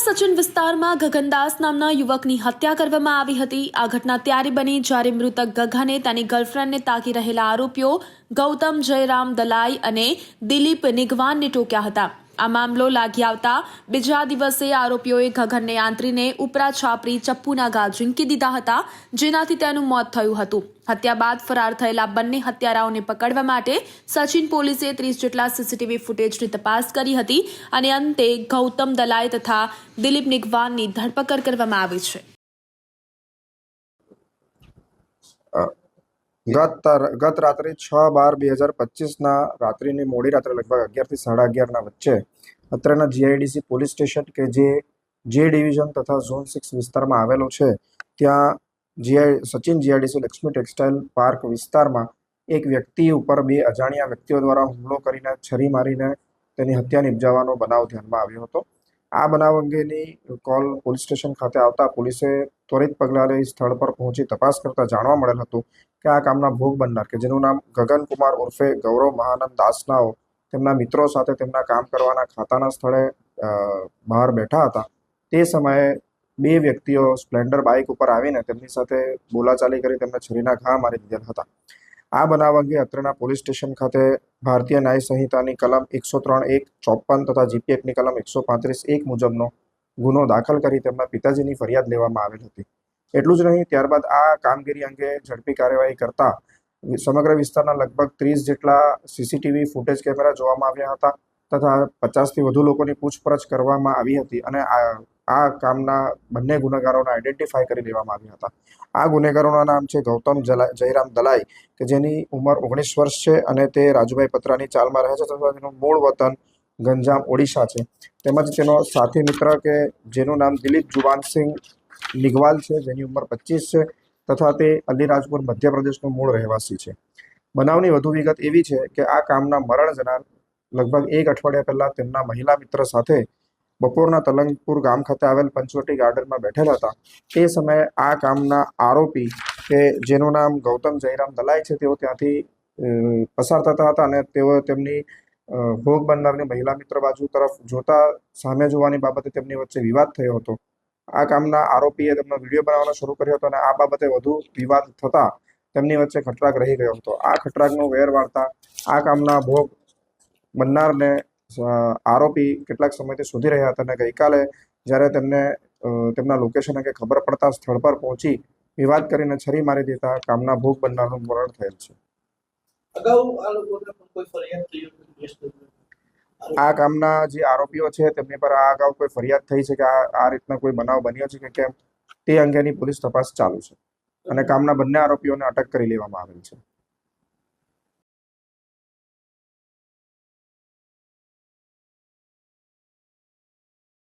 સચિન વિસ્તારમાં ગગનદાસ નામના યુવકની હત્યા કરવામાં આવી હતી. આ ઘટના ત્યારે બની જ્યારે મૃતક ગગને તેની ગર્લફ્રેન્ડને તાકી રહેલા આરોપીઓ ગૌતમ જયરામ દલાઈ અને દિલીપ નિગવાનને ટોક્યા હતા. આ મામલો લાગી આવતા બીજા દિવસે આરોપીઓએ ગગનને આંતરીને ઉપરા છાપરી ચપ્પુના ઘા ઝીંકી દીધા હતા, જેનાથી તેનું મોત થયું હતું. હત્યા બાદ ફરાર થયેલા બંને હત્યારાઓને પકડવા માટે સચિન પોલીસે ત્રીસ જેટલા સીસીટીવી ફૂટેજની તપાસ કરી હતી અને અંતે ગૌતમ દલાઈ તથા દિલીપ નિગવાનની ધરપકડ કરવામાં આવી છે. ગત ગત રાત્રે છ બાર બે હજાર પચીસના રાત્રિની મોડી રાત્રે લગભગ અગિયારથી સાડા અગિયારના વચ્ચે અત્રેના જીઆઈડીસી પોલીસ સ્ટેશન કે જે જે ડિવિઝન તથા ઝોન સિક્સ વિસ્તારમાં આવેલો છે, ત્યાં GI, Sachin GIDC Laxmi textile park વિસ્તારમાં એક વ્યક્તિ ઉપર બે અજાણ્યા વ્યક્તિઓ દ્વારા હુમલો કરીને છરી મારીને તેની હત્યા નિપજાવવાનો બનાવ ધ્યાનમાં આવ્યો હતો. આ બનાવ અંગેની કોલ પોલીસ સ્ટેશન ખાતે આવતા પોલીસે ત્વરિત પગલાં લઈ સ્થળ પર પહોંચી તપાસ કરતા જાણવા મળેલ હતું કે આ કામના ભોગ બનનાર કે જેનું નામ ગગન કુમાર ઉર્ફે ગૌરવ મહાનંદ દાસનાઓ તેમના મિત્રો સાથે તેમના કામ કરવાના ખાતાના સ્થળે બહાર બેઠા હતા. તે સમયે બે વ્યક્તિઓ સ્પ્લેન્ડર બાઇક ઉપર આવીને તેમની સાથે બોલાચાલી કરી તેમને છરીના ઘા મારી દીધેલ હતા. આ બનાવ અંગે અત્રના પોલીસ સ્ટેશન ખાતે ભારતીય ન્યાય સંહિતાની કલમ એકસો ત્રણ એક ચોપન તથા જીપીએફની કલમ એકસો પાંત્રીસ એક મુજબનો ગુનો દાખલ કરી તેમના પિતાજીની ફરિયાદ લેવામાં આવેલ હતી. એટલું જ નહીં, ત્યારબાદ આ કામગીરી અંગે ઝડપી કાર્યવાહી કરતા સમગ્ર વિસ્તારના લગભગ ત્રીસ જેટલા સીસીટીવી ફૂટેજ કેમેરા જોવામાં આવ્યા હતા તથા પચાસથી વધુ લોકોની પૂછપરછ કરવામાં આવી હતી અને આ આ કામના બંને ગુનેગારોને આઈડેન્ટિફાઈ કરી લેવામાં આવ્યા હતા. આ ગુનેગારોના નામ છે ગૌતમ જયરામ દલાઈ, કે જેની ઉંમર ઓગણીસ વર્ષ છે અને તે રાજુભાઈ પત્રાની ચાલમાં રહે છે. તથા તેનું મૂળ વતન ગંજામ, ઓડિશા છે. તેમજ તેનો સાથી મિત્ર કે જેનું નામ દિલીપ જુવાનસિંહ નિગવાલ છે, જેની ઉંમર પચીસ છે, તથા તે અલીરાજપુર, મધ્યપ્રદેશનો મૂળ રહેવાસી છે. બનાવની વધુ વિગત એવી છે કે આ કામના મરણ જનાર લગભગ એક અઠવાડિયા પહેલાં તેમના મહિલા મિત્ર સાથે બપોરના તલંગપુર ગામ ખાતે આવેલ પંચવટી ગાર્ડનમાં બેઠેલા હતા. તે સમયે આ કામના આરોપી કે જેનું નામ ગૌતમ જયરામ દલાઈ છે, તેઓ ત્યાંથી પસાર થતા હતા અને તેઓ તેમની ભોગ બનનારની મહિલા મિત્ર બાજુ તરફ જોતા સામે જોવાની બાબતે તેમની વચ્ચે વિવાદ થયો હતો. આ કામના આરોપીએ તેમનો વીડિયો બનાવવાનો શરૂ કર્યો હતો અને આ બાબતે વધુ વિવાદ થતા તેમની વચ્ચે ખટરાગ રહી ગયો હતો. આ ખટરાગનો વેર વાળતા આ કામના ભોગ બનનારને આરોપી કેટલાક સમયથી શોધી રહ્યા હતા અને ગઈકાલે જ્યારે તેમને તેમના લોકેશન અંગે ખબર પડતા સ્થળ પર પહોંચી વિવાદ કરીને છરી મારી દેતા કામના ભોગ બનનારનું મરણ થયેલ છે. આ કામના જે આરોપીઓ છે તેમની પર આ અગાઉ કોઈ ફરિયાદ થઈ છે કે આ આ રીતના કોઈ બનાવ બન્યો છે કે કેમ તે અંગેની પોલીસ તપાસ ચાલુ છે. અને કામના બંને આરોપીઓને અટક કરી લેવામાં આવેલ છે.